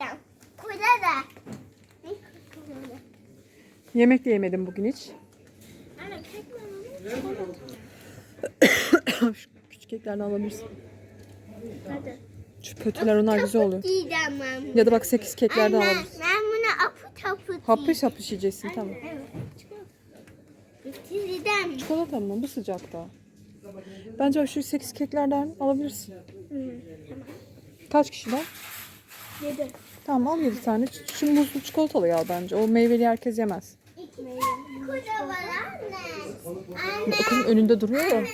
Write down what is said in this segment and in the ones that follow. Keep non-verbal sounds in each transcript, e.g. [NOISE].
Da. Yemek de yemedim bugün hiç. Anne kek mi alalım? [COUGHS] Şu küçük keklerden alabilirsin. Hadi. Şu kötüler onlar güzel oluyor. Ben bunu. Ya da bak 8 keklerden Anne, alabilirsin. ben bunu apı tapı Hapış hapış yiyeceksin tamam. Evet. Bitireceğim. Çikolata mı? Bu sıcakta. Bence şu 8 keklerden alabilirsin. Kaç kişiler? Yedi. Tamam al 7 tane. Şu muzlu çikolatalı al bence. O meyveli herkes yemez. Kocaman anne. Anne. O kızın önünde duruyor ya.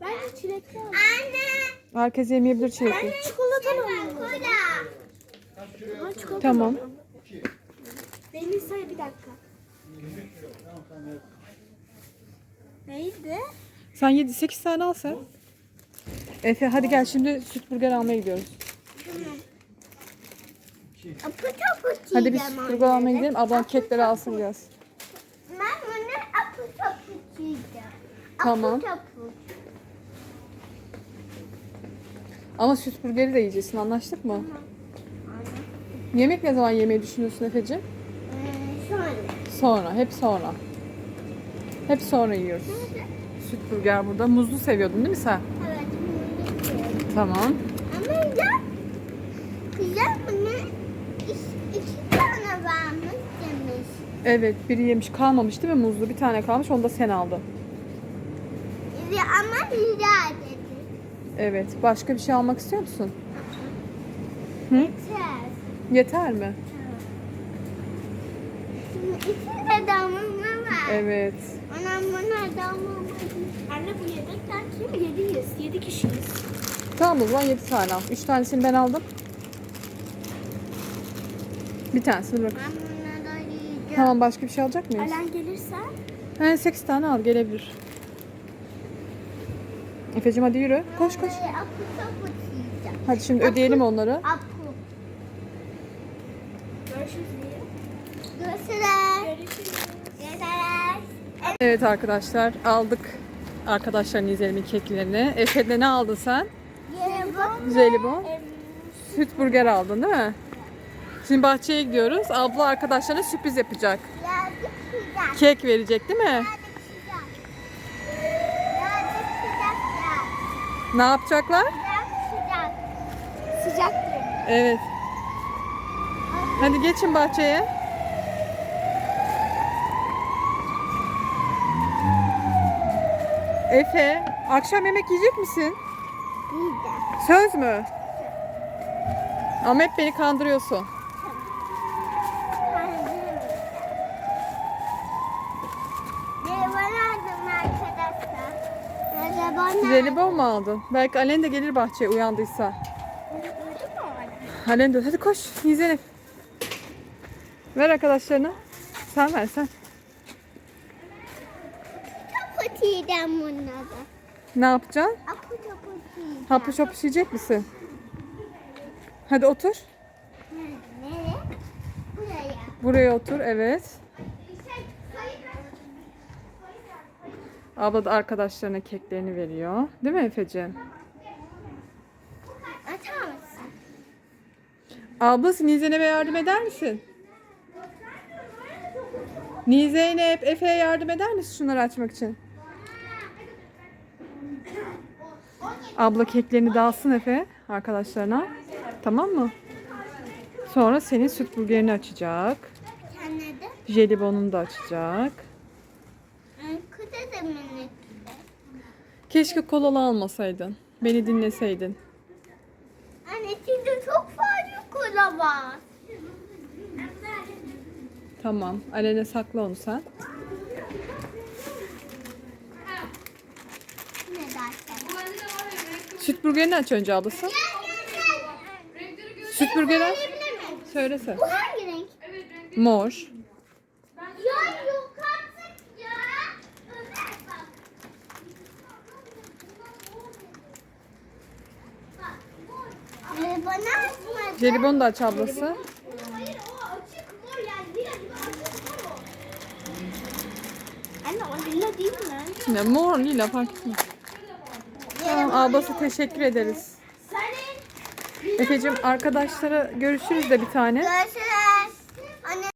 Ben de çilekli alayım. Anne. Herkes yemeyebilir çilekli. Çikolatalı alayım. Kola. Tamam. Beni say bir dakika. Neydi? Sen 7 8 tane al sen. Efe hadi gel şimdi süt burger almaya gidiyoruz. Tapı Hadi biz almaya gidelim. Ablam kekleri alsın gelsin. Ben bunu apı tapı yiyeceğim. Tamam. Ama süt burgeri de yiyeceksin anlaştık mı? Yemek ne zaman yemeyi düşünüyorsun Efe'ciğim? Ee, sonra. Sonra, hep sonra. Hep sonra yiyoruz. Süt burger burada. Muzlu seviyordun değil mi sen? Evet. bunu yiyeceğim. Tamam. Ama ya kızlar bunu iki, Evet, biri yemiş. Kalmamış değil mi muzlu? Bir tane kalmış. Onu da sen aldın. Ama rica dedi. Evet. Başka bir şey almak istiyor musun? Hı? Yeter. Yeter mi? Şimdi içinde damlama var. Evet. Anam buna damlama Anne bu yemekler kim? Yediyiz. Yedi kişiyiz. Tamam o zaman 7 tane al. 3 tanesini ben aldım. Bir tanesini bırak. Yiyeceğim. Tamam başka bir şey alacak mıyız? Alan gelirse He 8 tane al gelebilir. Efe'cim hadi yürü. Koş koş. Yiyeceğim. Hadi şimdi ödeyelim onları. Evet arkadaşlar aldık arkadaşların izlerimin keklerini. Efe de ne aldın sen? Jelibon. Jelibon. Süt burger aldın değil mi? Şimdi bahçeye gidiyoruz. Abla arkadaşlarına sürpriz yapacak. Birazcık sıcak. Kek verecek değil mi? Birazcık sıcak. Birazcık sıcak ya. Ne yapacaklar? Birazcık sıcak. Sıcak diyorum. Evet. Hadi geçin bahçeye. Efe, akşam yemek yiyecek misin? Yiyeceğim. Söz mü? Ama hep beni kandırıyorsun. Jelibon aldım arkadaşlar. Jelibon Jelibon mu aldın? Belki Alen de gelir bahçeye uyandıysa. Alen de hadi koş Zeynep. Ver arkadaşlarına. Sen ver sen. Kaput yiyeceğim bunları. Ne yapacaksın? Apı kaput yiyeceğim. Hapı şopu yiyecek misin? Hadi otur. Nereye? Buraya. Buraya otur evet. Abla da arkadaşlarına keklerini veriyor. Değil mi Efe'ciğim? Atar mısın? Ablası Nizeynep'e yardım eder misin? Nizeynep, Efe'ye yardım eder misin şunları açmak için? Abla keklerini dağıtsın Efe arkadaşlarına. Tamam mı? Sonra senin süt burgerini açacak. Jelibonunu da açacak. Minik. Keşke kolalı almasaydın. Beni dinleseydin. Anne içinde çok fazla kola var. Tamam. Alene sakla onu sen. Ne dersen? Süt burgerini aç önce ablası. Süt burgeri aç. Söylese. Bu hangi renk? Mor. Ya yok artık ya. Ömer bak. Ee, bana açmadı. Jelibonu da aç ablası. Hayır o açık mor yani lila gibi açık mor o. Anne o lila değil mi? Ya mor, lila fark etmez. Tamam ablası teşekkür ederiz. Senin Efe'cim arkadaşlara görüşürüz de bir tane. Görüşürüz